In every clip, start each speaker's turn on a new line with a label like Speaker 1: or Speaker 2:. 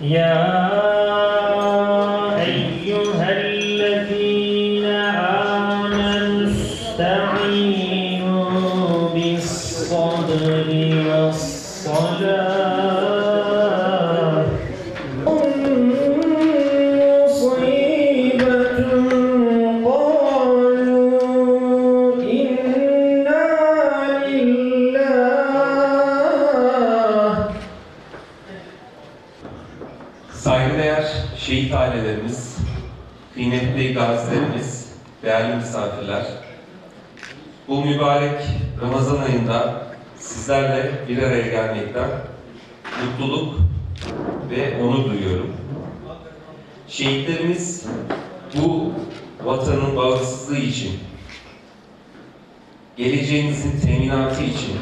Speaker 1: Yeah. Şehit ailelerimiz, kıymetli gazilerimiz, değerli misafirler, bu mübarek Ramazan ayında sizlerle bir araya gelmekten mutluluk ve onur duyuyorum. Şehitlerimiz bu vatanın bağımsızlığı için, geleceğimizin teminatı için,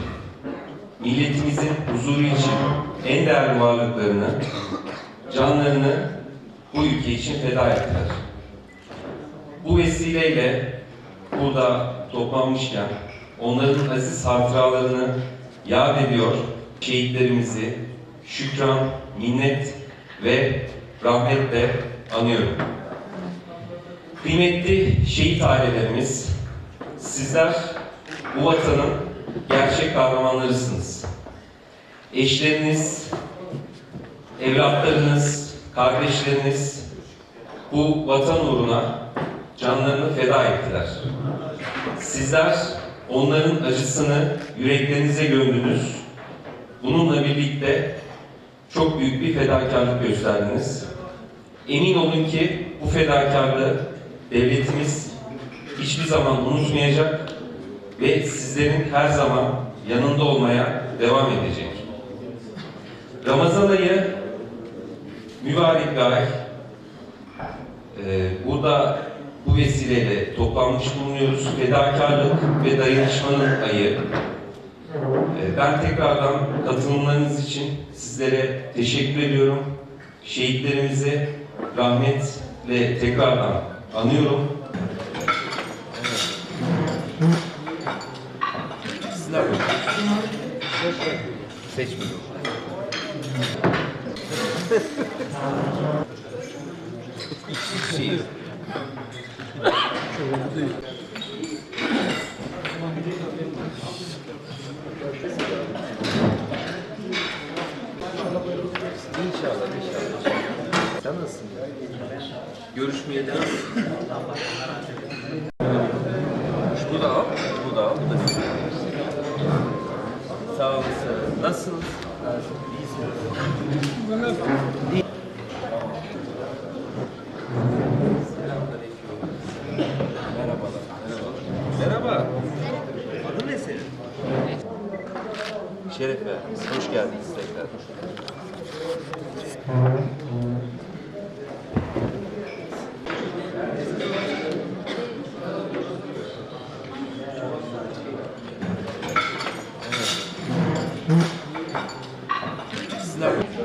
Speaker 1: milletimizin huzuru için en değerli varlıklarını canlarını bu ülke için feda ettiler. Bu vesileyle burada toplanmışken onların aziz hatıralarını yad ediyor, şehitlerimizi şükran, minnet ve rahmetle anıyorum. Kıymetli şehit ailelerimiz, sizler bu vatanın gerçek kahramanlarısınız. Eşleriniz, evlatlarınız, kardeşleriniz bu vatan uğruna canlarını feda ettiler. Sizler onların acısını yüreklerinize gömdünüz. Bununla birlikte çok büyük bir fedakarlık gösterdiniz. Emin olun ki bu fedakarlığı devletimiz hiçbir zaman unutmayacak ve sizlerin her zaman yanında olmaya devam edecek. Ramazan ayı mübarek bir ay. Ee, burada bu vesileyle toplanmış bulunuyoruz. Fedakarlık ve dayanışmanın ayı. Ee, ben tekrardan katılımlarınız için sizlere teşekkür ediyorum. Şehitlerimizi rahmetle tekrardan anıyorum. Seçmiyorum. Nasılsın? Görüşmeyeli Bu da al, bu da. Sağ olasın. Nasılsınız? Merhaba. Adın ne senin? Şerefe. Hoş geldiniz tekrar. No.